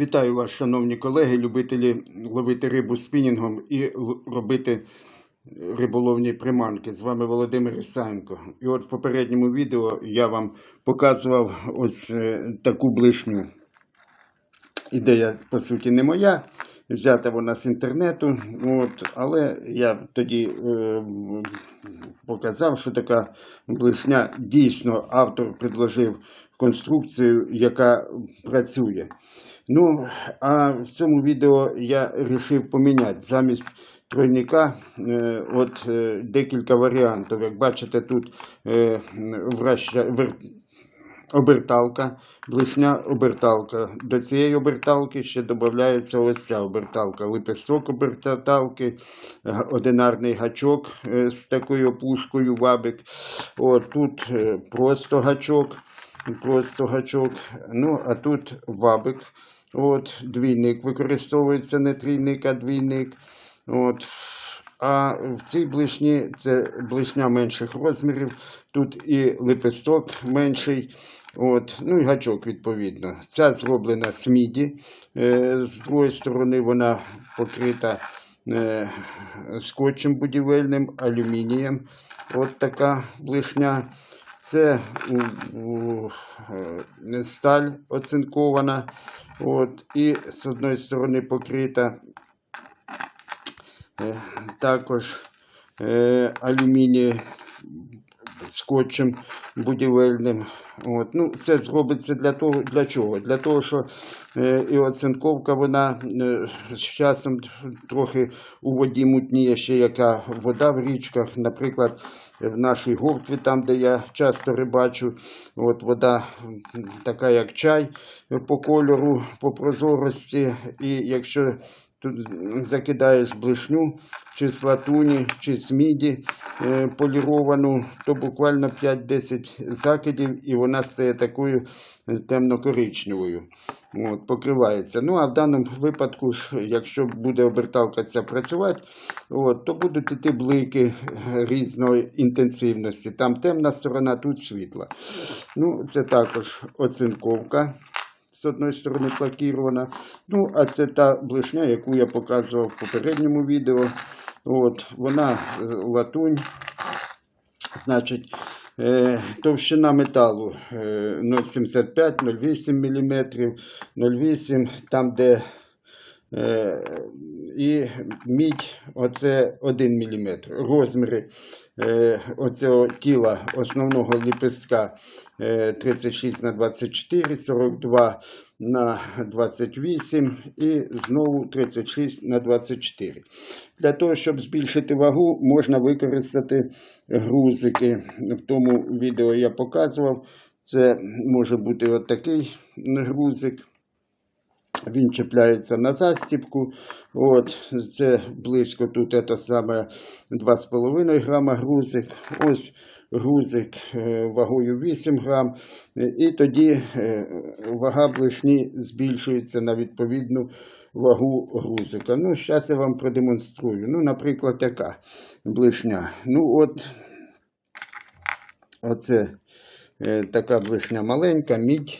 Вітаю вас, шановні колеги, любителі ловити рибу спінінгом і робити риболовні приманки. З вами Володимир Ісаєнко. І от в попередньому відео я вам показував ось е, таку блишню. Ідея, по суті, не моя. Взята вона з інтернету, от, але я тоді е, показав, що така блишня дійсно автор предложив конструкцію, яка працює. Ну, а в цьому відео я вирішив поміняти замість тройника е, от, е, декілька варіантів. Як бачите, тут е, враща, оберталка, блишня оберталка. До цієї оберталки ще додається ось ця оберталка, лепесток оберталки, одинарний гачок е, з такою опушкою вабик. От тут е, просто гачок, просто гачок. Ну, а тут вабик. От, двійник використовується не трійник, а двійник. От. А в цій блишні це блишня менших розмірів. Тут і лепесток менший. От, ну і гачок, відповідно. Ця зроблена з міді. Е, з другої сторони вона покрита е, скотчем будівельним, алюмінієм. От така блишня. Це е, сталь оцинкована. От, і з одної сторони покрита також е, алюміній скотчем будівельним. От. Ну, це зробиться для того, для чого? Для того, що е, і оцинковка вона е, з часом трохи у воді мутніє ще яка вода в річках. Наприклад, в нашій гуртві, там, де я часто рибачу, от вода така, як чай е, по кольору, по прозорості. І якщо закидаєш блишню, чи з чи з міді е, поліровану, то буквально 5-10 закидів, і вона стає такою е, темно-коричневою. Покривається. Ну, а в даному випадку, якщо буде оберталка ця працювати, от, то будуть іти блики е, різної інтенсивності. Там темна сторона, тут світла. Ну, це також оцинковка з одної сторони плакірована. Ну, а це та блишня, яку я показував в попередньому відео. От, вона е, латунь, значить, е, товщина металу е, 0,75-0,8 мм, 0,8 там, де і мідь оце 1 мм. Розміри е, оцього тіла основного ліпестка е, 36 на 24, 42 на 28 і знову 36 на 24. Для того, щоб збільшити вагу, можна використати грузики. В тому відео я показував. Це може бути отакий грузик. Він чіпляється на застіпку. От, це близько тут це саме 2,5 грама грузик. Ось грузик е, вагою 8 грам. І тоді е, вага блишні збільшується на відповідну вагу грузика. Ну, зараз я вам продемонструю. Ну, наприклад, яка блишня. Ну, от, оце е, така блишня маленька, мідь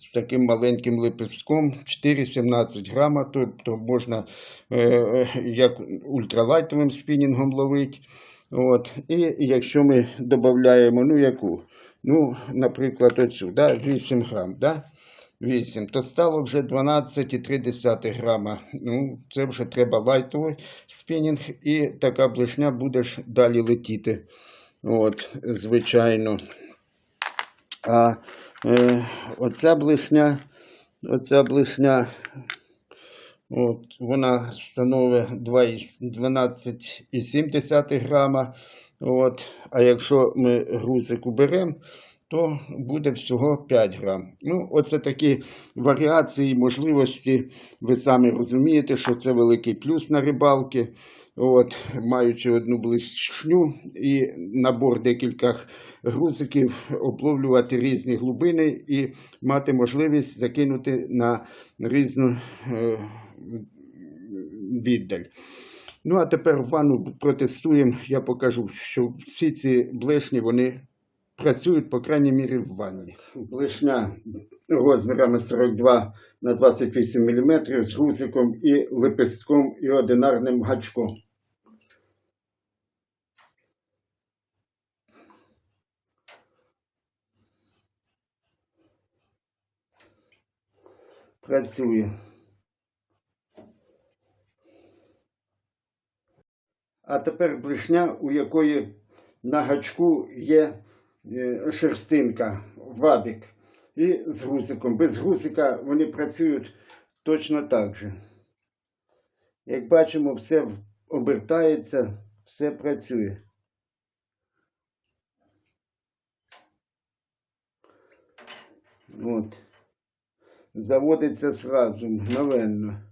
з таким маленьким лепестком 4,17 грама, тобто можна е, як ультралайтовим спінінгом ловити. От. І якщо ми додаємо, ну яку? Ну, наприклад, оцю, да, 8 грам, да? 8, то стало вже 12,3 грама. Ну, це вже треба лайтовий спінінг, і така блишня буде ж далі летіти. От, звичайно. А е, оця блишня, оця блишня, от, вона становить 12,7 грама. От, а якщо ми грузик уберемо, то буде всього 5 грам. Ну, оце такі варіації, можливості. Ви самі розумієте, що це великий плюс на рибалки. От, маючи одну блишню і набор декількох грузиків, обловлювати різні глибини і мати можливість закинути на різну е, віддаль. Ну, а тепер ванну протестуємо. Я покажу, що всі ці блешні вони працюють, по крайній мірі, в ванні. Блишня розмірами 42 на 28 мм з гузиком і лепестком і одинарним гачком. Працює. А тепер блишня, у якої на гачку є шерстинка, вабік. І з гусиком. Без гусика вони працюють точно так же. Як бачимо, все обертається, все працює. От. Заводиться зразу, мгновенно.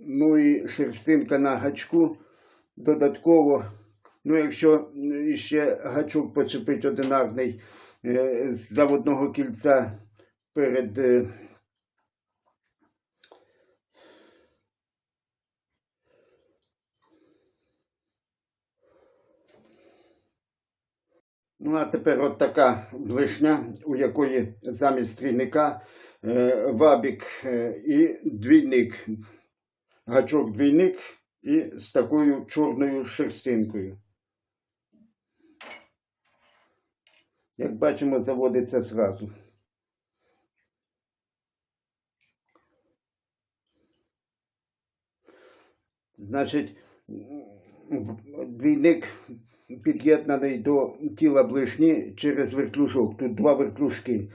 Ну і шерстинка на гачку додатково. Ну, якщо ще гачок почепить одинарний е, з заводного кільця перед. е, Ну, а тепер от така блишня, у якої замість стрійника е, вабік і двійник. Гачок двійник і з такою чорною шерстинкою. Як бачимо, заводиться зразу. Значить, двійник під'єднаний до тіла блишні через вертлюжок. Тут два вертлюжки.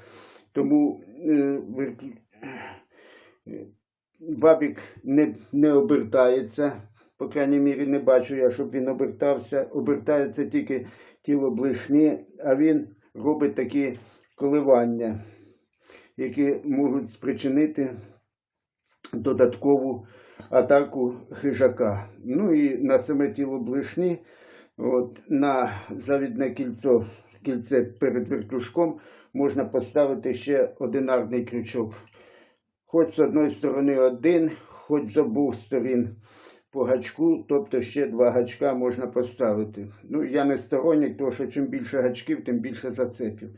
Тому е, бабік не, не обертається. По крайній мірі, не бачу я, щоб він обертався. Обертається тільки тіло блишні, а він робить такі коливання, які можуть спричинити додаткову атаку хижака. Ну і на саме тіло блишні, от, на завідне кільцо, кільце перед вертлюжком можна поставити ще одинарний крючок. Хоч з одної сторони один, хоч з обох сторін по гачку, тобто ще два гачка можна поставити. Ну, я не сторонник, тому що чим більше гачків, тим більше зацепів.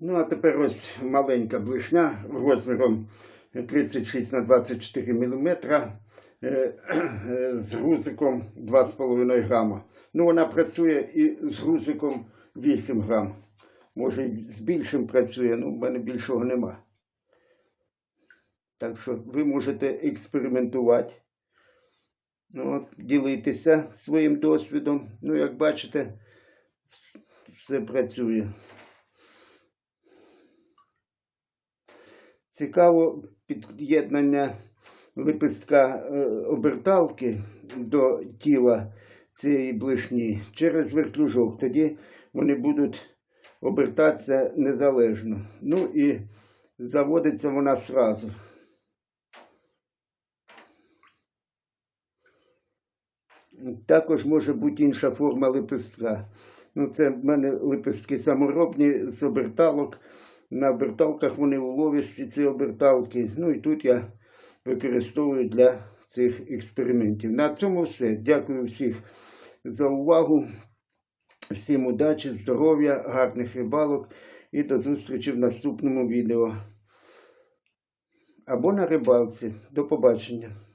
Ну, а тепер ось маленька блишня розміром 36 на 24 мм з грузиком 2,5 грама. Ну, вона працює і з грузиком 8 грам. Може, з більшим працює, але в мене більшого нема. Так що ви можете експериментувати, ну, от, ділитися своїм досвідом. Ну, як бачите, все працює. Цікаво під'єднання лепестка е, оберталки до тіла цієї блишні через вертлюжок. Тоді вони будуть обертатися незалежно. Ну і заводиться вона сразу. Також може бути інша форма лепестка. Ну, це в мене лепестки саморобні з оберталок. На оберталках вони уловисті, ці оберталки. Ну і тут я використовую для цих експериментів. На цьому все. Дякую всіх за увагу. Всім удачі, здоров'я, гарних рибалок і до зустрічі в наступному відео. Або на рибалці. До побачення.